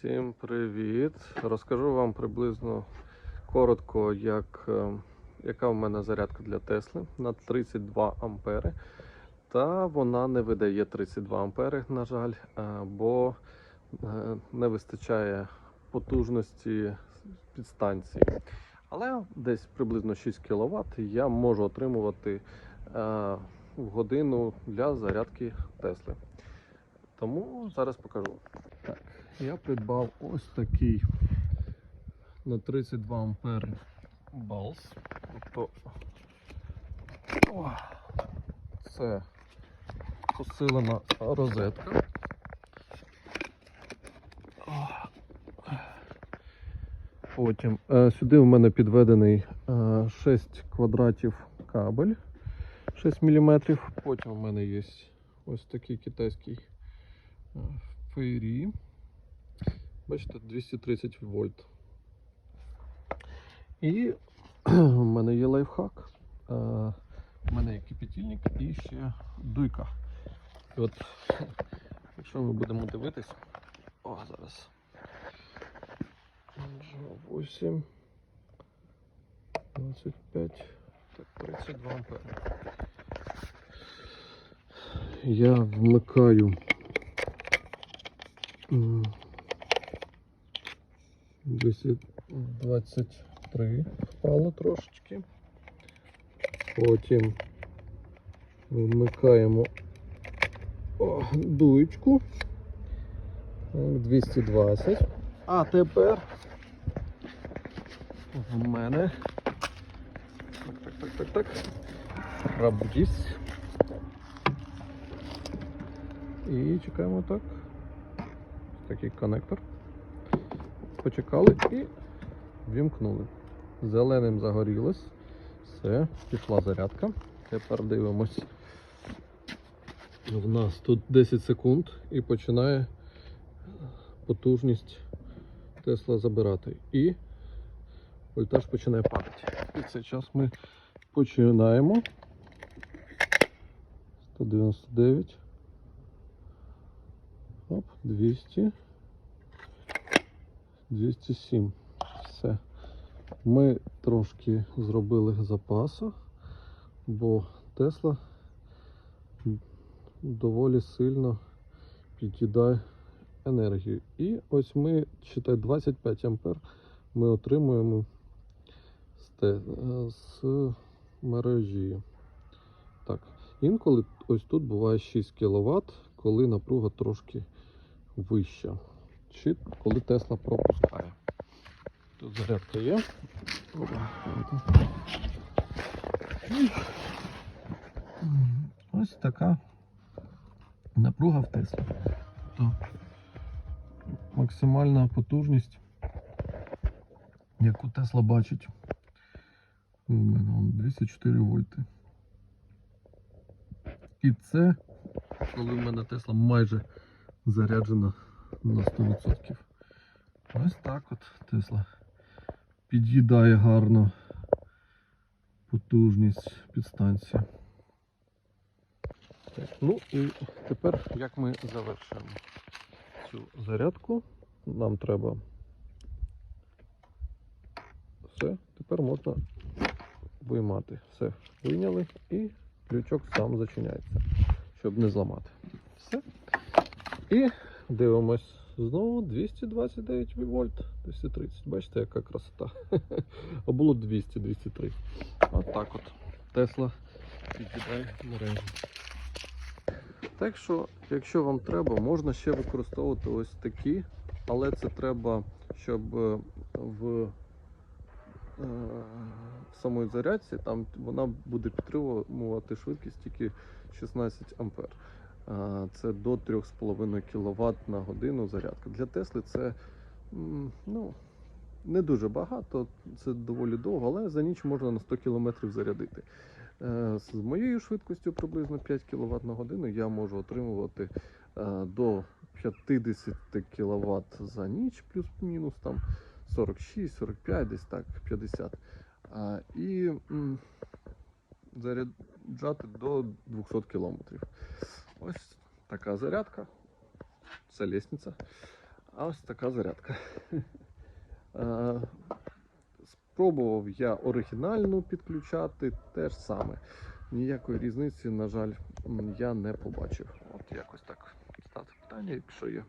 Всім привіт! Розкажу вам приблизно коротко, як, е, яка в мене зарядка для Тесли на 32 ампери. Та вона не видає 32 ампери, на жаль, е, бо е, не вистачає потужності підстанції. Але десь приблизно 6 кВт я можу отримувати в годину для зарядки Тесли. Тому зараз покажу. Я придбав ось такий на 32 ампери балс. Тобто о, це посилена розетка. Потім е, сюди в мене підведений е, 6 квадратів кабель 6 мм. Потім в мене є ось такий китайський е, фейрі. Бачите, 230 вольт. І в мене є лайфхак. Е, У мене є кипятильник і ще дуйка. І от, якщо ми будемо дивитись, о, зараз. 8, 25, так, 32 ампери. Я вмикаю 223 впало трошечки. Потім вмикаємо дуєчку. Так, 220. А тепер в мене. Так, так, так, так, так. Пробудись. І чекаємо так. Такий коннектор. Почекали і вімкнули. Зеленим загорілось. Все, пішла зарядка. Тепер дивимось. В нас тут 10 секунд і починає потужність Тесла забирати. І вольтаж починає падати. І цей час ми починаємо. 199. Оп, 200. 207. Все. Ми трошки зробили запасу, бо Тесла доволі сильно під'їдає енергію. І ось ми, читай, 25 ампер ми отримуємо з, з мережі. Так, інколи ось тут буває 6 кВт, коли напруга трошки вища. Чи коли Тесла пропускає. Тут зарядка є. Ось така напруга в Теслі. Тобто максимальна потужність, яку Тесла бачить. У мене 204 вольти. І це, коли в мене Тесла майже заряджена на 100%. Ось так от Тесла під'їдає гарно потужність підстанції. Ну і тепер як ми завершуємо цю зарядку. Нам треба все, тепер можна виймати. Все, вийняли і ключок сам зачиняється, щоб не зламати. Все. І дивимось знову 229 вольт, 230. Бачите, яка красота. А було 200-203. От от. Тесла під'їдає мережу. Так що, якщо вам треба, можна ще використовувати ось такі, але це треба, щоб е, в е, самої зарядці там вона буде підтримувати швидкість тільки 16 ампер. Це до 3,5 кВт на годину зарядка. Для Тесли це ну, не дуже багато, це доволі довго, але за ніч можна на 100 км зарядити. Е, З моєю швидкістю приблизно 5 кВт на годину я можу отримувати е, до 50 кВт за ніч, плюс-мінус там 46-45, десь так, 50. І заряджати до 200 км. Ось така зарядка. Це лісниця. А ось така зарядка. Спробував я оригінальну підключати те ж саме. Ніякої різниці, на жаль, я не побачив. От якось так ставте питання, якщо є